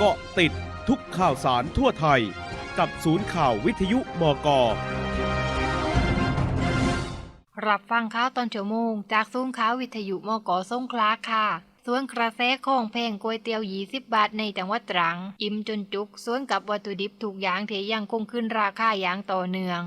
เกาะติดทุกข่าวสารทั่วไทย กับศูนย์ข่าววิทยุบก รับฟังข่าวตอนเชั่วโมง จากซุ้มข่าววิทยุมกสงขลาค่ะส่วนกระแสของเพลงก๋วยเตี๋ยว20บบาทในจังหวัดตรัง อิ่มจนจุกส่วนกับวัตถุดิบทุกอย่างเที่ยังคงขึ้นราคาอย่างต่อเนื่อง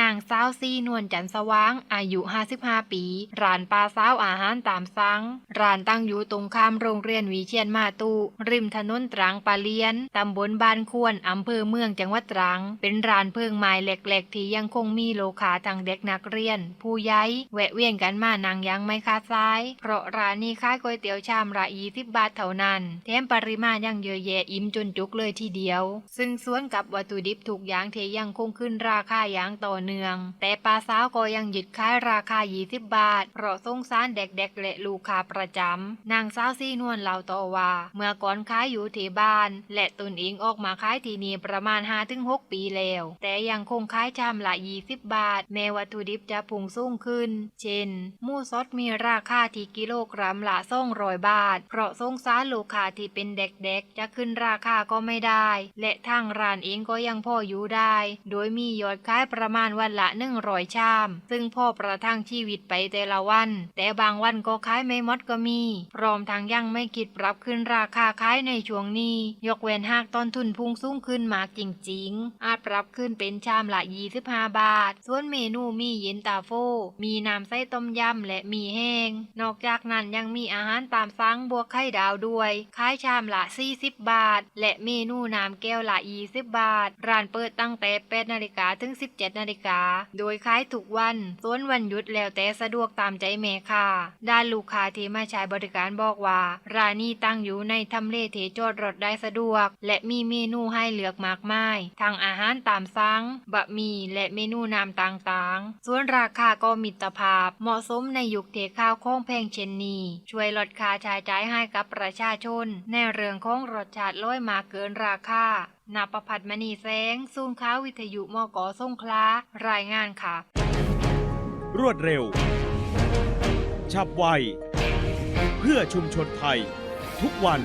นางสาวซีนวลจันสว่าง อายุ 55 ปี ร้านปลาสาวอาหารตามสั่ง ร้านตั้งอยู่ตรงข้ามโรงเรียนวิเชียนมาตุ ริมถนนตรังปาเลียน ตำบลบ้านควรอำเภอเมืองจังหวัดตรัง เป็นร้านเพิงไม้เล็กๆ ที่ยังคงมีโลคาทางเด็กนักเรียน ผู้ใหญ่แวะเวียนกันมานางยังไม่คาซ้าย เพราะร้านนี้ขายก๋วยเตี๋ยวชามละ20บบาทเท่านั้น แถมปริมาณยังเยอะแยะอิ่มจนจุกเลยทีเดียว ซึ่งสวนกับวัตถุดิบทุกอย่างเที่ยังคงขึ้นราคาอย่างต่อเนื่อง แต่ปลาสาวก็ยังหยุดขายราคา 20 บาท เพราะสงสารเด็กๆและลูกค้าประจำนางสาวซีนวลเล่าต่อว่า เมื่อก่อนขายอยู่ที่บ้าน และตนเองออกมาขายที่นี่ประมาณ 5-6 ปีแล้ว แต่ยังคงขายชามละ 20 บาท แม้วัตถุดิบจะพุ่งสูงขึ้น เช่นหมูสดมีราคาที่กิโลกรัมละ200บาท เพราะสงสารลูกค้าที่เป็นเด็กๆ จะขึ้นราคาก็ไม่ได้ และทางร้านเองก็ยังพออยู่ได้ โดยมียอดขายประมาณวันละ100ชาม ซึ่งพ่อประทังชีวิตไปแต่ละวัน แต่บางวันก็ขายไม่หมดก็มี พร้อมทางยังไม่คิดปรับขึ้นราคาขายในช่วงนี้ ยกเว้นหากต้นทุนพุ่งสูงขึ้นมากจริงๆ อาจปรับขึ้นเป็นชามละ 25 บาท ส่วนเมนูมีเย็นตาโฟ มีน้ำไส้ต้มยำและมีแห้ง นอกจากนั้นยังมีอาหารตามสั่งบวกไข่ดาวด้วยขายชามละ 40 บาท และเมนูน้ำแก้วละ 20 บาท ร้านเปิดตั้งแต่8นาฬิกาถึง 17นาฬิกา โดยขายทุกวันส่วนวันหยุดแล้วแต่สะดวกตามใจแม่ค่ะ ด้านลูกค้าที่มาใช้บริการบอกว่า ร้านนี้ตั้งอยู่ในทำเลที่จอดรถได้สะดวก และมีเมนูให้เลือกมากมายทั้งอาหารตามสั่งบะหมี่และเมนูน้ำต่างๆ ส่วนราคาก็มิตรภาพ เหมาะสมในยุคเทข้าวของแพงเช่นนี้ช่วยลดค่าใช้จ่ายให้กับประชาชน ในเรื่องของรสชาติล้อยมาเกินราคานาประพัดมณีแสงศูนขาววิทยุมกสงคลารายงานค่ะ รวดเร็ว ฉับไว เพื่อชุมชนไทย ทุกวัน